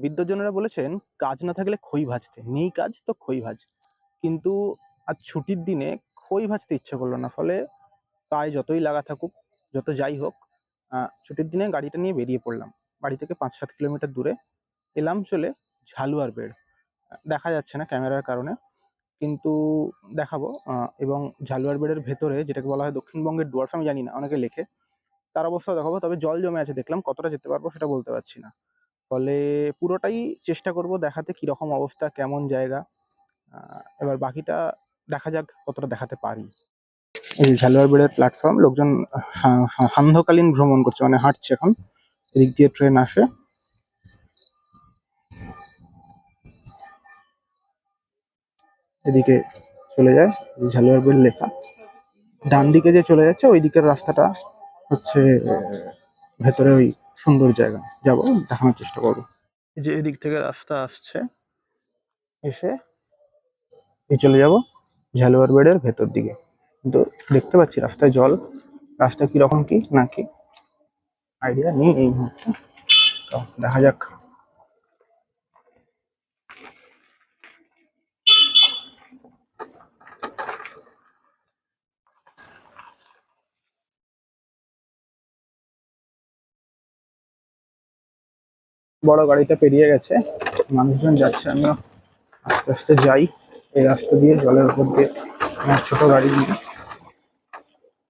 বিদ্বজ্জনেরা বলেছেন, কাজ না থাকলে খই ভাজতে। নেই কাজ তো খই ভাজ। কিন্তু আজ ছুটির দিনে খই ভাজতে ইচ্ছে করল না। ফলে পায়ে যতই লাগা থাকুক, যত যাই হোক ছুটির দিনে গাড়িটা নিয়ে বেরিয়ে পড়লাম। বাড়ি থেকে পাঁচ সাত কিলোমিটার দূরে এলাম চলে ঝালুয়ার বেড়। দেখা যাচ্ছে না ক্যামেরার কারণে। কিন্তু দেখাবো এবং ঝালুয়ার বেড়ের ভেতরে যেটাকে বলা হয় দক্ষিণবঙ্গের ডুয়ার্স আমি জানি না, অনেকে লেখে। তার অবস্থা দেখাবো, তবে জল জমে আছে, দেখলাম কতটা যেতে পারব সেটা বলতে পারছি না। ফলে পুরোটাই চেষ্টা করব দেখাতে কীরকম অবস্থা, কেমন জায়গা। এবার বাকিটা দেখা যাক কতটা দেখাতে পারি। এই ঝালুয়ার বেড়ের প্ল্যাটফর্ম লোকজন সান্ধ্যকালীন ভ্রমণ করছে মানে হাঁটছে এখন। এদিক দিয়ে ট্রেন আসে। এদিকে চলে যায়, এই ঝালুয়ার বেড় লেখা। ডান দিকে যে চলে যাচ্ছে ওই দিকের রাস্তাটা হচ্ছে ভেতরে ওই সুন্দর জায়গা। যাব, দেখানোর চেষ্টা করব। এই যে এদিক থেকে রাস্তা আসছে, এসে এই চলে যাব ঝালোয়ার বেড়ের ভেতর দিকে। কিন্তু দেখতে পাচ্ছি রাস্তায় জল। রাস্তা কীরকম কি নাকি আইডিয়া নেই এই মুহূর্তে। তো দেখা যাক। বড় গাড়িটা পেরিয়ে গেছে। মানুষজন যাচ্ছে, আমিও আস্তে আস্তে যাই। এই রাস্তা দিয়ে জলের উপর দিয়ে আমার ছোট গাড়ি দিয়ে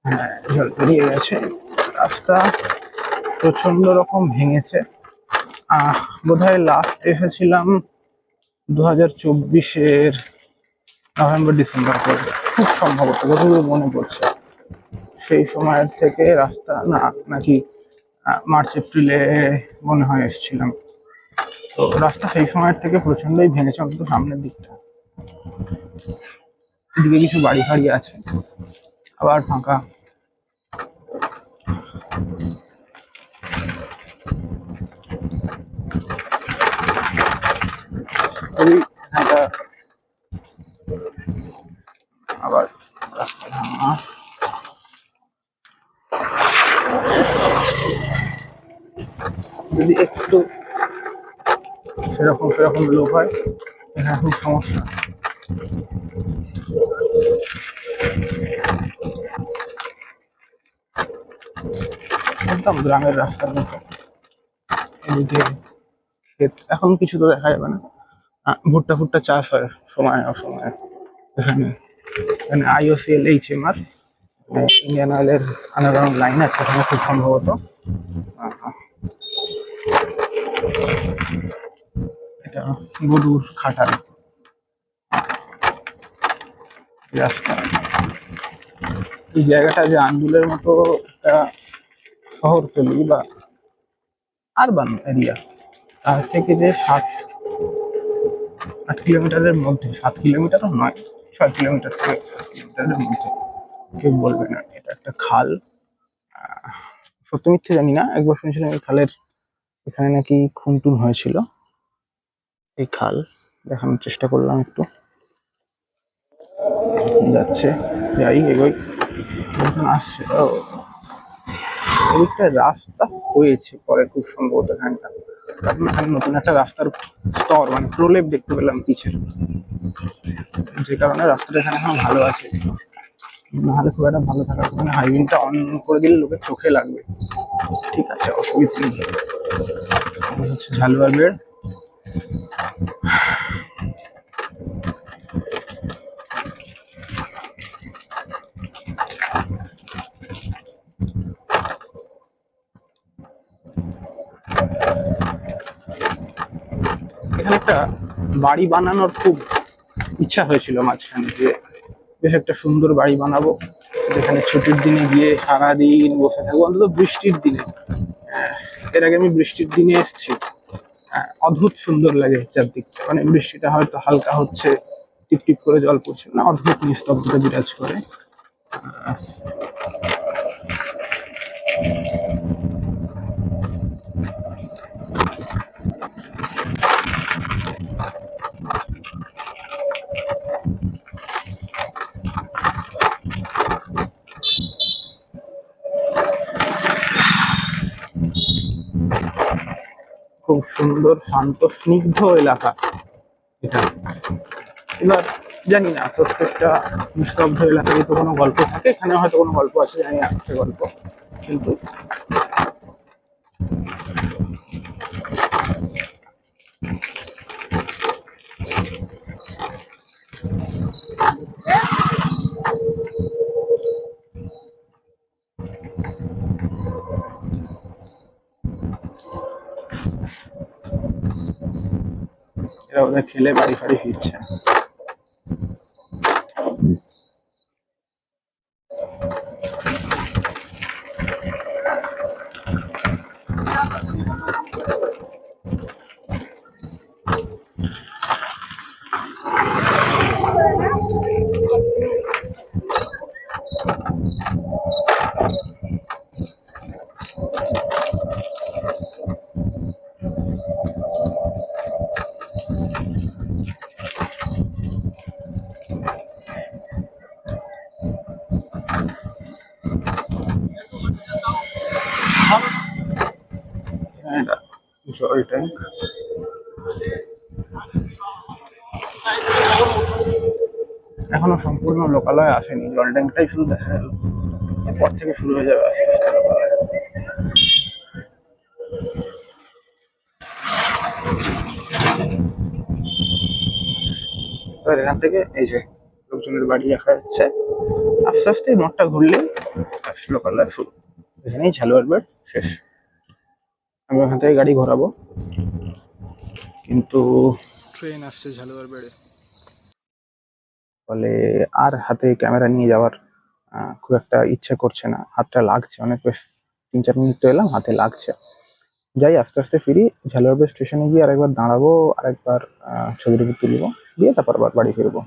হ্যাঁ জল পেরিয়ে গেছে। রাস্তা প্রচণ্ড রকম ভেঙেছে। আহ, বোধহয় লাস্ট এসেছিলাম দু হাজার চব্বিশের নভেম্বর, ডিসেম্বর পর্যন্ত খুব সম্ভবত, যতদূর মনে পড়ছে। সেই সময়ের থেকে রাস্তা না, নাকি মার্চ, এপ্রিলে মনে হয় এসেছিলাম। তো রাস্তা সেই সময়ের থেকে প্রচন্ডই ভেঙেছে, অন্তত সামনের দিকটা। এদিকে কিছু বাড়ি ফাড়ি আছে, আবার ফাঁকা। একটা আবার রাস্তা ভাঙা যদি একটু সেরকম সেরকম লোক হয়, এখানে খুব সমস্যা। একদম গ্রামের রাস্তার মতো এদিকে ক্ষেত, এখন কিছু তো দেখা যাবে না। ভুট্টা ফুট্টা চাষ হয় সময় অসময়ে। এখানে এখানে IOCL H M R Indian অয়েলের আন্ডারগ্রাউন্ড লাইন আছে, এখানে খুব সম্ভবত। এটা গরুর খাটাল। রাস্তা। এই জায়গাটা যে আন্দুলের মতো একটা শহরতলি বা আরবান এরিয়া তার থেকে যে সাত, আট কিলোমিটারের মধ্যে, সাত কিলোমিটারও নয়, ছয় কিলোমিটার থেকে সাত কিলোমিটারের মধ্যে। কেউ বলবে না, এটা একটা খাল। সত্য মিথ্যে জানি না, একবার শুনেছিলাম এই খালের এখানে নাকি খুন টুন হয়েছিল। এই খাল। দেখানোর চেষ্টা করলাম একটু। যাচ্ছে। যাই, এগোই। আসছে। ও। এদিকটা রাস্তা হয়েছে পরে খুব সম্ভবত এখানটা। কারণ এখানে নতুন একটা রাস্তার স্তর মানে প্রলেপ দেখতে পেলাম পিছের। যে কারণে রাস্তাটা এখানে এখন ভালো আছে। নাহলে খুব একটা ভালো থাকার মানে হাইওয়েটা অন করে দিলে লোকের চোখে লাগবে। ঠিক আছে, অসুবিধা নেই। ঝালুয়ার বেড়। এখানে একটা বাড়ি বানানোর খুব ইচ্ছা হয়েছিল মাঝখানে যে বেশ একটা সুন্দর বাড়ি বানাবো। যেখানে ছুটির দিনে গিয়ে সারাদিন বসে থাকব, অন্তত বৃষ্টির দিনে। এর আগে আমি বৃষ্টির দিনে এসেছি। অদ্ভুত সুন্দর লাগে চারদিকটা। মানে বৃষ্টিটা হয়তো হালকা হচ্ছে, টিপটিপ টিপ করে জল পড়ছে। না, অদ্ভুত নিস্তব্ধতা বিরাজ করে। খুব সুন্দর, শান্ত, স্নিগ্ধ এলাকা এটা। এবার জানি না, প্রত্যেকটা নিস্তব্ধ এলাকায় তো কোনো গল্প থাকে এখানে হয়তো কোনো গল্প আছে, জানি না গল্প। কিন্তু এরা ওদের খেলে বাড়ি ফাড়ি ফিরছে এটা ট্যাঙ্ক এখনও সম্পূর্ণ লোকালয় আসেনি। জল ট্যাঙ্কটাই শুধু দেখা গেল। এরপর থেকে শুরু হয়ে যাবে আস্তে আস্তে লোকালয়। এখান থেকে এই যে লোকজনের বাড়ি দেখা যাচ্ছে। আস্তে আস্তে এই মোড়টা ঘুরলে লোকালয় শুরু। এখানেই ঝালুয়ার বেড শেষ। আমি ওখান থেকে গাড়ি ঘোরাবো। কিন্তু ট্রেন আসছে ঝালুয়ার বেড়ে। ফলে আর হাতে ক্যামেরা নিয়ে যাওয়ার খুব একটা ইচ্ছে করছে না। হাতটা লাগছে অনেক বেশ তিন চার মিনিট তো এলাম হাতে লাগছে। যাই আস্তে আস্তে ফিরি ঝালুয়ার বেড় স্টেশনে গিয়ে আরেকবার দাঁড়াবো আরেকবার ছবি টবি তুলবো দিয়ে তারপর আবার বাড়ি ফিরবো।